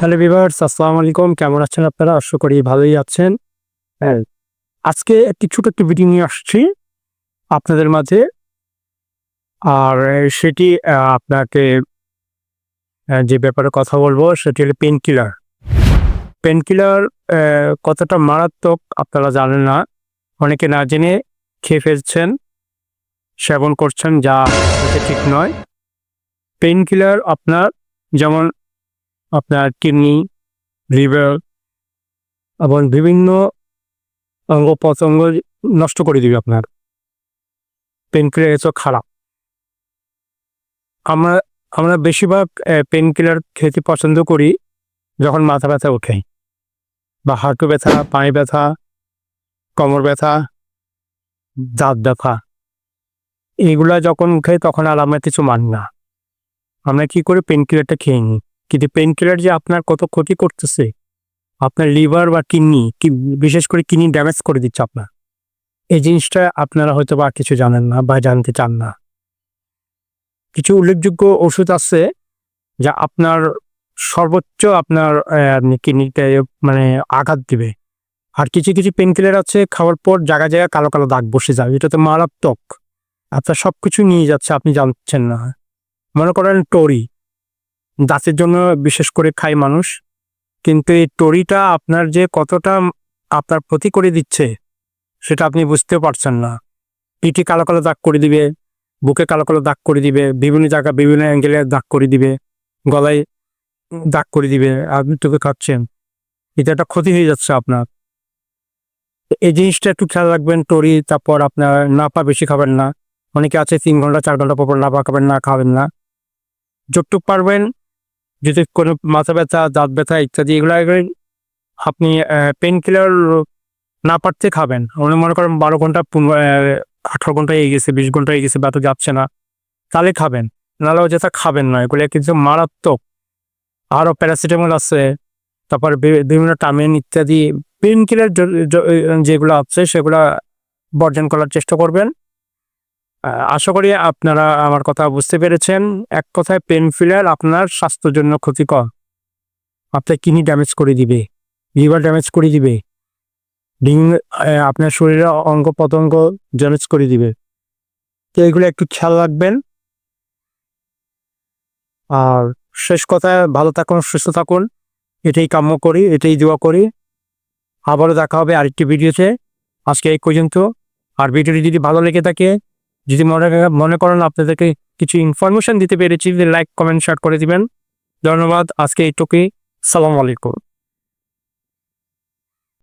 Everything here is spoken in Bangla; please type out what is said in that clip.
হ্যালো ভিভার্স আসসালামু আলাইকুম। কেমন আছেন আপনারা? আশা করি ভালোই আছেন। হ্যাঁ আজকে একটি ছোট একটি ভিডিও নিয়ে আসছি আপনাদের মাঝে। আর সেটি আপনাকে যে ব্যাপারে কথা বলব সেটি হলো পেন কিলার পেন কিলার কতটা মারাত্মক আপনারা জানেন না। অনেকে না জেনে খেয়ে ফেলছেন, সেবন করছেন, যা ঠিক নয়। পেন কিলার আপনার যেমন আপনার কিডনি, লিভার এবং বিভিন্ন অঙ্গ প্রত্যঙ্গ নষ্ট করে দিবে আপনার। পেন কিলার এত খারাপ। আমরা আমরা বেশিরভাগ পেন কিলার খেতে পছন্দ করি যখন মাথা ব্যথা ওঠে বা হাঁটু ব্যথা, পায়ে ব্যথা, কোমর ব্যথা, দাঁত ব্যথা। এগুলা যখন খাই তখন আর আমরা কিছু মান না। আমরা কি করি পেন কিলারটা খেয়ে নিই? কিন্তু পেন কিলার যে আপনার কত ক্ষতি করতেছে? আপনার লিভার বা কিডনি কি বিশেষ করে কিডনি ড্যামেজ করে দিচ্ছে আপনার? এই জিনিসটা আপনারা হয়তো বা কিছু জানেন না বা জানতে চান না। কিছু উল্লেখযোগ্য ওষুধ আছে যা আপনার সর্বোচ্চ আপনার কিডনিতে মানে আঘাত দিবে। আর কিছু কিছু পেন কিলার আছে খাওয়ার পর জায়গায় জায়গায় কালো কালো দাগ বসে যাবে। এটা তো মারাত্মক। আপনার সব কিছু নিয়ে যাচ্ছে আপনি জানছেন না। মনে করেন টরি। দাঁতের জন্য বিশেষ করে খায় মানুষ। কিন্তু এই টরিটা আপনার যে কতটা আপনার ক্ষতি করে দিচ্ছে, সেটা আপনি বুঝতে পারছেন না। পিঠে কালো কালো দাগ করে দিবে, বুকে কালো কালো দাগ করে দিবে, বিভিন্ন জায়গা বিভিন্ন অ্যাঙ্গেলে দাগ করে দিবে, গলায় দাগ করে দিবে, আপনি তোকে খাচ্ছেন। এটা একটা ক্ষতি হয়ে যাচ্ছে আপনার। এই জিনিসটা একটু খেয়াল রাখবেন টরি তারপর আপনার নাপা বেশি খাবেন না। অনেকে আছে তিন ঘণ্টা, চার ঘণ্টা পর নাপা খাবেন না খাবেন না। যতটুক পারবেন যদি কোনো মাথা ব্যথা, দাঁত ব্যথা ইত্যাদি এগুলো আপনি পেন কিলার না পারতে খাবেন। আপনি মনে করেন বারো ঘণ্টা আঠারো ঘণ্টা এগিয়ে গেছে, বিশ ঘণ্টা এগিয়ে গেছে, ব্যথা যাচ্ছে না, তাহলে খাবেন। নাহলে যেটা খাবেন না। এগুলো কিন্তু মারাত্মক। আরও প্যারাসিটামল আছে, তারপর বিভিন্ন টামিন ইত্যাদি। পেন কিলার যেগুলো আছে, সেগুলো বর্জন করার চেষ্টা করবেন। আশা করি আপনারা আমার কথা বুঝতে পেরেছেন। এক কথায় পেন ফিলার আপনার স্বাস্থ্যের জন্য ক্ষতিকর। আপনার কিডনি ড্যামেজ করে দিবে লিভার ড্যামেজ করে দিবে আহ, আপনার শরীরে অঙ্গ প্রত্যঙ্গ ড্যামেজ করে দিবে। তো এগুলো একটু খেয়াল রাখবেন। আর শেষ কথায় ভালো থাকুন সুস্থ থাকুন। এটাই কাম্য করি এটাই দোয়া করি। আবারও দেখা হবে আরেকটি ভিডিওতে। আজকে এই পর্যন্ত। আর ভিডিওটি যদি ভালো লেগে থাকে যদি মনে মনে করেন আপনাদেরকে কিছু ইনফরমেশন দিতে পেরেছি লাইক কমেন্ট শেয়ার করে দিবেন। ধন্যবাদ, আজকে এইটুকুই। সালাম আলাইকুম।